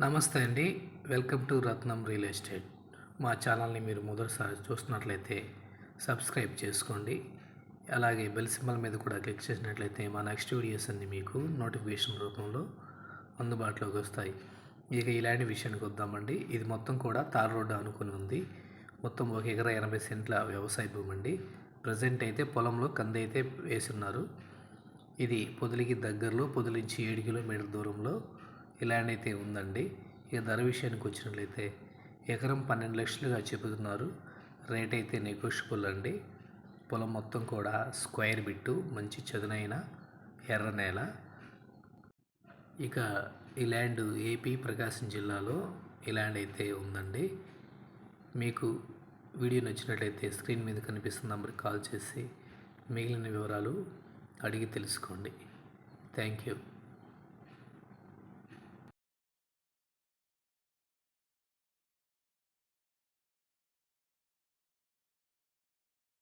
నమస్తే అండి. Welcome to Ratnam real estate. మా ఛానల్ని మీరు మొదటిసారి చూస్తున్నట్లయితే సబ్స్క్రైబ్ చేసుకోండి. అలాగే బెల్ సింబల్ మీద కూడా క్లిక్ చేసినట్లయితే మా నెక్స్ట్ వీడియోస్ అన్ని మీకు నోటిఫికేషన్ రూపంలో అందుబాటులోకి వస్తాయి. ఇక ఇలాంటి విషయానికి వద్దామండి. ఇది మొత్తం కూడా తార్ రోడ్డు అనుకుని ఉంది. మొత్తం ఒక ఎకరా ఎనభై సెంట్ల వ్యవసాయ భూమి అండి. ప్రజెంట్ అయితే పొలంలో కంది అయితే వేసున్నారు ఇది పొదిలికి దగ్గరలో పొదిలించి ఏడు కిలోమీటర్ల దూరంలో ఈ ల్యాండ్ అయితే ఉందండి. ఇక ధర విషయానికి వచ్చినట్లయితే ఎకరం పన్నెండు లక్షలుగా చెబుతున్నారు. రేట్ అయితే నెగోషియబుల్ అండి. పొలం మొత్తం కూడా స్క్వేర్ బిట్టు మంచి చదునైన ఎర్ర నేల. ఇక ఈ ల్యాండ్ ఏపీ ప్రకాశం జిల్లాలో ఈ ల్యాండ్ అయితే ఉందండి. మీకు వీడియో నచ్చినట్లయితే స్క్రీన్ మీద కనిపిస్తున్న నెంబర్కి కాల్ చేసి మిగిలిన వివరాలు అడిగి తెలుసుకోండి. Thank you